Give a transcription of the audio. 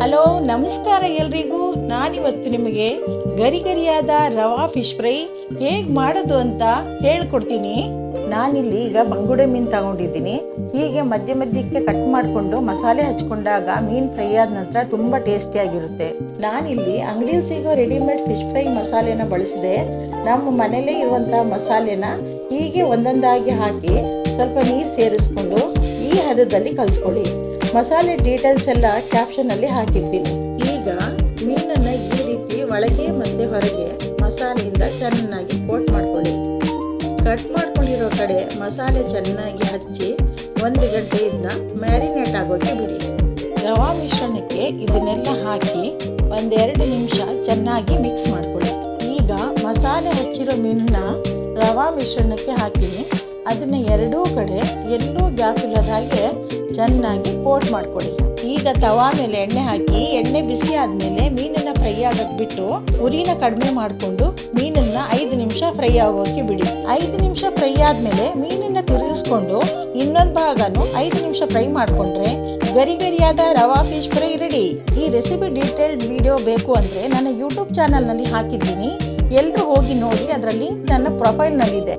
Hello, ನಮಸ್ಕಾರ ಎಲ್ರಿಗೂ. ನಾನಿವತ್ತು ನಿಮಗೆ ಗರಿ ಗರಿಯಾದ ರವಾ ಫಿಶ್ ಫ್ರೈ ಹೇಗೆ ಮಾಡೋದು ಅಂತ ಹೇಳ್ಕೊಡ್ತೀನಿ. ನಾನಿಲ್ಲಿ ಈಗ ಬಂಗುಡೆ ಮೀನು ತಗೊಂಡಿದ್ದೀನಿ. ಹೀಗೆ ಮಧ್ಯ ಮಧ್ಯಕ್ಕೆ ಕಟ್ ಮಾಡಿಕೊಂಡು ಮಸಾಲೆ ಹಚ್ಕೊಂಡಾಗ ಮೀನು ಫ್ರೈ ಆದ ನಂತರ ತುಂಬ ಟೇಸ್ಟಿಯಾಗಿರುತ್ತೆ ನಾನಿಲ್ಲಿ ಅಂಗಡಿಯಲ್ಲಿ ಸಿಗೋ ರೆಡಿಮೇಡ್ ಫಿಶ್ ಫ್ರೈ ಮಸಾಲೆನ ಬಳಸಿದೆ. ನಮ್ಮ ಮನೇಲೇ ಇರುವಂಥ ಮಸಾಲೆನ ಹೀಗೆ ಒಂದೊಂದಾಗಿ ಹಾಕಿ ಸ್ವಲ್ಪ ನೀರು ಸೇರಿಸ್ಕೊಂಡು ಈ ಹದದಲ್ಲಿ ಕಲಿಸ್ಕೊಳ್ಳಿ. ಮಸಾಲೆ ಡೀಟೇಲ್ಸ್ ಎಲ್ಲ ಕ್ಯಾಪ್ಷನ್ ಅಲ್ಲಿ ಹಾಕಿರ್ತೀನಿ. ಈಗ ಮೀನನ್ನ ಈ ರೀತಿ ಒಳಗೆ ಮತ್ತೆ ಹೊರಗೆ ಮಸಾಲೆಯಿಂದ ಚೆನ್ನಾಗಿ ಕೋಟ್ ಮಾಡ್ಕೊಳ್ಳಿ. ಕಟ್ ಮಾಡ್ಕೊಂಡಿರೋ ಕಡೆ ಮಸಾಲೆ ಚೆನ್ನಾಗಿ ಹಚ್ಚಿ ಒಂದು ಗಂಟೆಯಿಂದ ಮ್ಯಾರಿನೇಟ್ ಆಗೋಕೆ ಬಿಡಿ. ರವಾ ಮಿಶ್ರಣಕ್ಕೆ ಇದನ್ನೆಲ್ಲ ಹಾಕಿ ಒಂದೆರಡು ನಿಮಿಷ ಚೆನ್ನಾಗಿ ಮಿಕ್ಸ್ ಮಾಡ್ಕೊಳ್ಳಿ. ಈಗ ಮಸಾಲೆ ಹಚ್ಚಿರೋ ಮೀನನ್ನ ರವಾ ಮಿಶ್ರಣಕ್ಕೆ ಹಾಕಿನಿ ಅದನ್ನ ಎರಡೂ ಕಡೆ ಎಲ್ಲೂ ಗ್ಯಾಪ್ ಇಲ್ಲದ ಹಾಗೆ ಚೆನ್ನಾಗಿ ಕೋಟ್ ಮಾಡ್ಕೊಳ್ಳಿ ಈಗ ತವಾ ಮೇಲೆ ಎಣ್ಣೆ ಹಾಕಿ, ಎಣ್ಣೆ ಬಿಸಿ ಆದಮೇಲೆ ಮೀನನ್ನ ಫ್ರೈ ಆಗಕ್ ಬಿಟ್ಟು ಉರಿನ ಕಡಿಮೆ ಮಾಡಿಕೊಂಡು ಮೀನನ್ನ ಐದು ನಿಮಿಷ ಫ್ರೈ ಆಗೋಕೆ ಬಿಡಿ. ಐದು ನಿಮಿಷ ಫ್ರೈ ಆದಮೇಲೆ ಮೀನನ್ನ ತಿರುಗಿಸ್ಕೊಂಡು ಇನ್ನೊಂದು ಭಾಗನೂ ಐದು ನಿಮಿಷ ಫ್ರೈ ಮಾಡ್ಕೊಂಡ್ರೆ ಗರಿ ಗರಿಯಾದ ರವಾ ಫಿಶ್ ಫ್ರೈ ರೆಡಿ. ಈ ರೆಸಿಪಿ ಡೀಟೇಲ್ಡ್ ವಿಡಿಯೋ ಬೇಕು ಅಂದ್ರೆ ನನ್ನ ಯೂಟ್ಯೂಬ್ ಚಾನಲ್ನಲ್ಲಿ ಹಾಕಿದ್ದೀನಿ. ಎಲ್ಲರೂ ಹೋಗಿ ನೋಡಿ ಅದರ ಲಿಂಕ್ ನನ್ನ ಪ್ರೊಫೈಲ್ನಲ್ಲಿದೆ.